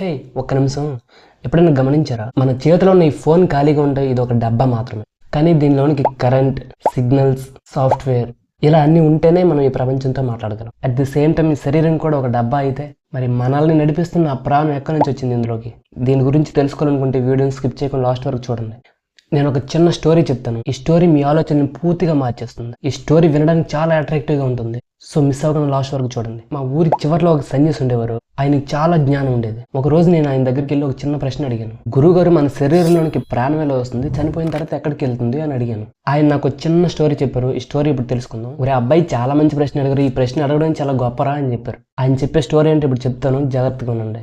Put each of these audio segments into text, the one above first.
హే ఒక్క నిమిషం. ఎప్పుడైనా గమనించారా? మన చేతిలో ఉన్న ఈ ఫోన్ ఖాళీగా ఉంటే ఇది ఒక డబ్బా మాత్రమే. కానీ దీనిలోనికి కరెంట్ సిగ్నల్స్ సాఫ్ట్వేర్ ఇలా అన్ని ఉంటేనే మనం ఈ ప్రపంచంతో మాట్లాడగలం. అట్ ది సేమ్ టైం ఈ శరీరం కూడా ఒక డబ్బా అయితే మరి మనల్ని నడిపిస్తున్న ఆ ప్రాణం ఎక్కడి నుంచి వచ్చింది ఇందులోకి? దీని గురించి తెలుసుకోవాలనుకుంటే వీడియోని స్కిప్ చేయకుండా లాస్ట్ వరకు చూడండి. నేను ఒక చిన్న స్టోరీ చెప్తాను. ఈ స్టోరీ మీ ఆలోచనని పూర్తిగా మార్చేస్తుంది. ఈ స్టోరీ వినడానికి చాలా అట్రాక్టివ్గా ఉంటుంది. సో మిస్ అవ్వకుండా లాస్ట్ వరకు చూడండి. మా ఊరి చివరిలో ఒక సన్యాసి ఉండేవారు. ఆయనకి చాలా జ్ఞానం ఉండేది. ఒక రోజు నేను ఆయన దగ్గరికి వెళ్ళి ఒక చిన్న ప్రశ్న అడిగాను. గురువు గారు మన శరీరంలోనికి ప్రాణం ఎలా వస్తుంది. చనిపోయిన తర్వాత ఎక్కడికి వెళ్తుంది అని అడిగాను. ఆయన నాకు చిన్న స్టోరీ చెప్పారు. ఈ స్టోరీ ఇప్పుడు తెలుసుకుందాం. ఒరే అబ్బాయి చాలా మంచి ప్రశ్న అడిగారు. ఈ ప్రశ్న అడగడం చాలా గొప్పరా అని చెప్పారు. ఆయన చెప్పే స్టోరీ అంటే ఇప్పుడు చెప్తాను. జాగ్రత్తగా ఉండండి.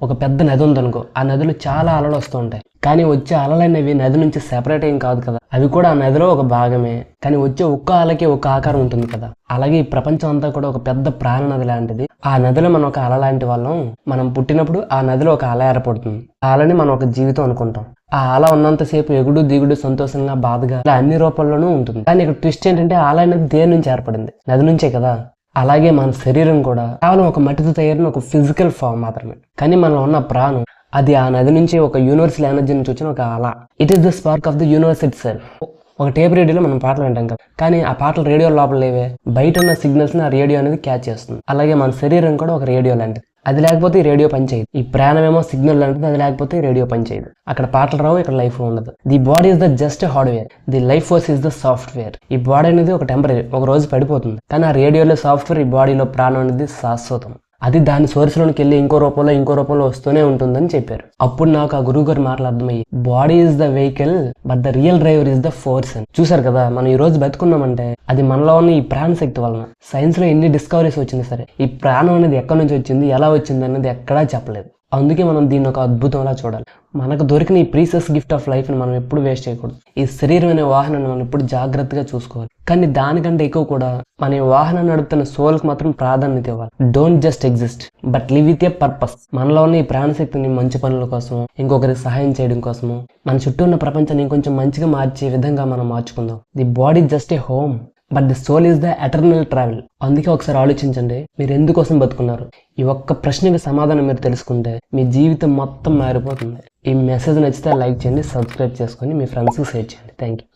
ఒక పెద్ద నది ఉందనుకో ఆ నదిలో చాలా అలలు వస్తూ ఉంటాయి. కానీ వచ్చే అలలు అనేవి నది నుంచి సెపరేట్ ఏం కాదు కదా. అవి కూడా ఆ నదిలో ఒక భాగమే. కానీ వచ్చే ఒక్క అలకి ఒక ఆకారం ఉంటుంది కదా. అలాగే ఈ ప్రపంచం అంతా కూడా ఒక పెద్ద ప్రాణ నది లాంటిది. ఆ నదిలో మనం ఒక అల లాంటి వాళ్ళం. మనం పుట్టినప్పుడు ఆ నదిలో ఒక అల ఏర్పడుతుంది. ఆ అలని మనం ఒక జీవితం అనుకుంటాం. ఆ అల ఉన్నంతసేపు ఎగుడు దిగుడు సంతోషంగా బాధగా ఇలా అన్ని రూపాల్లోనూ ఉంటుంది. కానీ ఇక్కడ ట్విస్ట్ ఏంటంటే ఆ అల అనేది దేని నుంచి ఏర్పడింది? నది నుంచే కదా. అలాగే మన శరీరం కూడా కేవలం ఒక మట్టితో తయారైన ఒక ఫిజికల్ ఫామ్ మాత్రమే. కానీ మనలో ఉన్న ప్రాణం అది ఆ నది నుంచి ఒక యూనివర్సల్ ఎనర్జీ నుంచి వచ్చిన ఒక అలా. It is the spark of the universe itself ఒక టేప్ రేడియోలో మనం పాటలు వింటాం కదా. కానీ ఆ పాటలు రేడియో లోపల లేవే. బయట ఉన్న సిగ్నల్స్ని ఆ రేడియో అనేది క్యాచ్ చేస్తుంది. అలాగే మన శరీరం కూడా ఒక రేడియో లాంటిది. అది లేకపోతే ఈ రేడియో పనిచేయదు ఈ ప్రాణమేమో సిగ్నల్ అంటుంది అది లేకపోతే రేడియో పనిచేయదు అక్కడ పాటలు రావు ఇక్కడ లైఫ్ ఉండదు. The body is the just hardware. The life force is the software. ఈ బాడీ అనేది ఒక టెంపరీ ఒక రోజు పడిపోతుంది. కానీ ఆ రేడియోలో సాఫ్ట్వేర్ ఈ బాడీలో ప్రాణం అనేది శాశ్వతం. అది దాని సోర్స్లోనికి వెళ్ళి ఇంకో రూపంలో ఇంకో రూపంలో వస్తూనే ఉంటుందని చెప్పారు. అప్పుడు నాకు ఆ గురువు గారు మాటలు అర్థమయ్యి body is the vehicle but the real driver is the force అని. చూసారు కదా మనం ఈ రోజు బతుకున్నామంటే అది మనలో ఉన్న ఈ ప్రాణ శక్తి వలన. సైన్స్లో ఎన్ని డిస్కవరీస్ వచ్చింది సరే ఈ ప్రాణం అనేది ఎక్కడి నుంచి వచ్చింది ఎలా వచ్చింది అనేది ఎక్కడా చెప్పలేదు. అందుకే మనం దీన్ని ఒక అద్భుతంలా చూడాలి. మనకు దొరికిన ఈ ప్రీసెస్ గిఫ్ట్ ఆఫ్ లైఫ్ని మనం ఎప్పుడు వేస్ట్ చేయకూడదు. ఈ శరీరం అనే వాహనాన్ని మనం ఎప్పుడు జాగ్రత్తగా చూసుకోవాలి. కానీ దానికంటే ఎక్కువ కూడా మన వాహనం నడుపుతున్న సోల్కి మాత్రం ప్రాధాన్యత ఇవ్వాలి. Don't just exist but live with a purpose మనలో ఉన్న ఈ ప్రాణశక్తిని మంచి పనుల కోసం ఇంకొకరికి సహాయం చేయడం కోసము మన చుట్టూ ఉన్న ప్రపంచాన్ని ఇంకొంచెం మంచిగా మార్చే విధంగా మనం మార్చుకుందాం. The body just a home but the soul is the eternal travel అందుకే ఒకసారి ఆలోచించండి మీరు ఎందుకోసం బతుకున్నారు? ఈ ఒక్క ప్రశ్నకి సమాధానం మీరు తెలుసుకుంటే మీ జీవితం మొత్తం మారిపోతుంది. ఈ మెసేజ్ నచ్చితే లైక్ చేయండి సబ్స్క్రైబ్ చేసుకొని మీ ఫ్రెండ్స్కి షేర్ చేయండి. Thank you